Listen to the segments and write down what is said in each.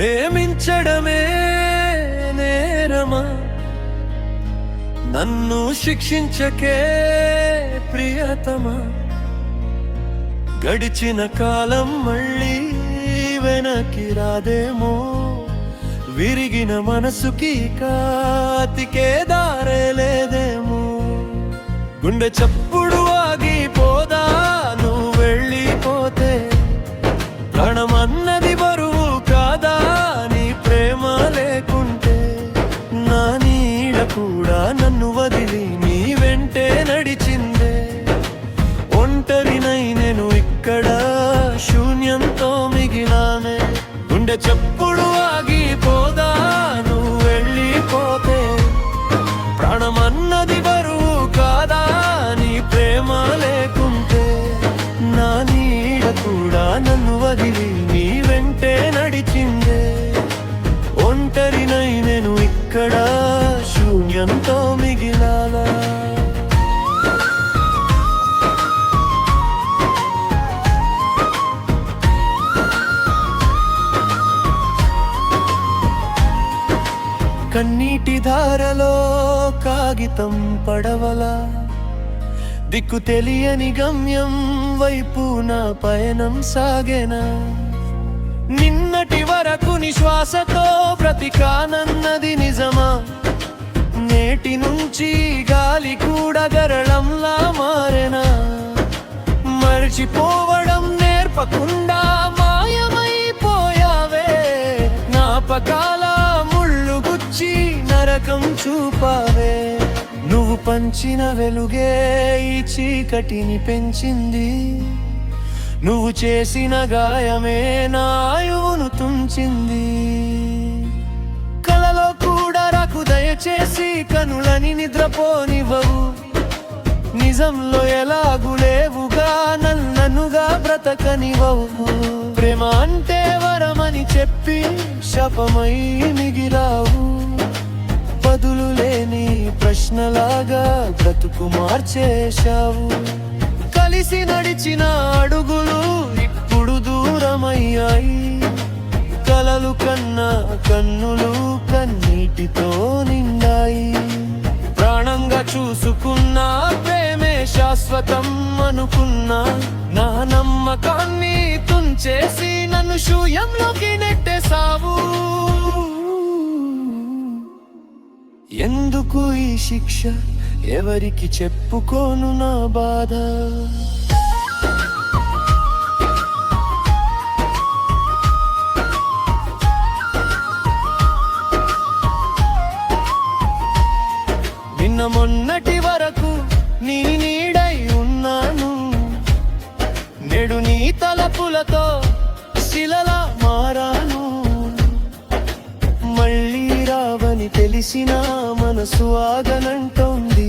ప్రేమించడమే నేరమా? నన్ను శిక్షించకే ప్రియతమా? గడిచిన కాలం మళ్ళీ వెనక్కి రాదేమో? విరిగిన మనసుకి కాతికే దారే లేదేమో? గుండె చప్పుడు ఆగిపోదా? నువ్వు వెళ్ళిపోతే ప్రాణం గుండె చెప్పుడు ఆగిపోదా? నువ్వు వెళ్ళిపోతే ప్రాణం అన్నది బరువు కాదా? నీ ప్రేమ లేకుంటే నా నీడ కూడా నన్ను వదిలి నీ వెంటే నడిచిందే. ఒంటరినై నేను ఇక్కడ శూన్యంతో కన్నీటి ధారలో కాగితం పడవలా. దిక్కు తెలియని గమ్యం వైపు నా పయనం సాగేనా. నిన్నటి వరకు నిశ్వాసతో బ్రతికానన్నది నిజమా? నేటి నుంచి గాలి కూడా గరళంలా మారెనా? మర్చిపోవడం నేర్పకుండా నరకం చూపావే. నువ్వు పంచిన వెలుగే ఈ చీకటిని పెంచింది. నువ్వు చేసిన గాయమే నాయువును తుంచింది. కలలో కూడా రాకు దయచేసి కనులని నిద్రపోనివ్వవు. నిజంలో ఎలాగు లేవుగా నన్ననుగా బ్రతకనివ్వవు. ప్రేమ అంటే వరమని చెప్పి శపమై మిగిలావు. బదులు లేని ప్రశ్నలాగా బ్రతుకు మార్చేశావు. కలిసి నడిచిన అడుగులు ఇప్పుడు దూరమయ్యాయి. కలలు కన్నా కన్నులు కన్నీటితో నిండాయి. ప్రాణంగా చూసుకున్నా ప్రేమే శాశ్వతం అనుకున్నా. నా నమ్మకాన్ని తుంచేసి నన్ను శూయంలోకి నెట్టేశావు. ఎందుకు ఈ శిక్ష? ఎవరికి చెప్పుకోను నా బాధ? నిన్న మొన్నటి వరకు నీ నీడై ఉన్నాను. నేడు నీ తలపులతో శిలలా మారా తెలిసిన మనసు ఆగనంటోంది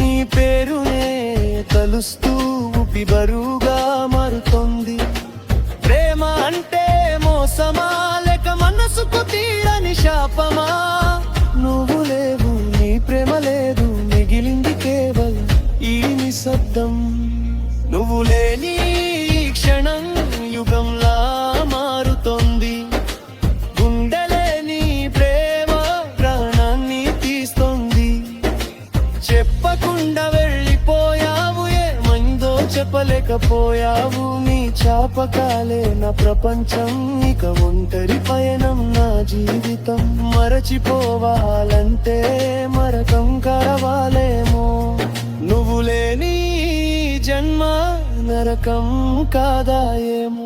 నీ పేరునే తలుస్తూ ఉపి బరువుగా మారుతోంది. ప్రేమ అంటే మోసమా? లేక మనసుకు తీరని శాపమా? నువ్వు లేవు నీ ప్రేమ లేదు మిగిలింది కేవలం ఈ నిశ్శబ్దం. నువ్వు లేని చెప్పకుండా వెళ్ళిపోయావు ఏమైందో చెప్పలేకపోయావు. నీ చాపకాలే నా ప్రపంచం ఇక ఒంటరి పయనం నా జీవితం. మరచిపోవాలంటే మరకం కావాలేమో నువ్వు లేని జన్మ నరకం కాదా ఏమో.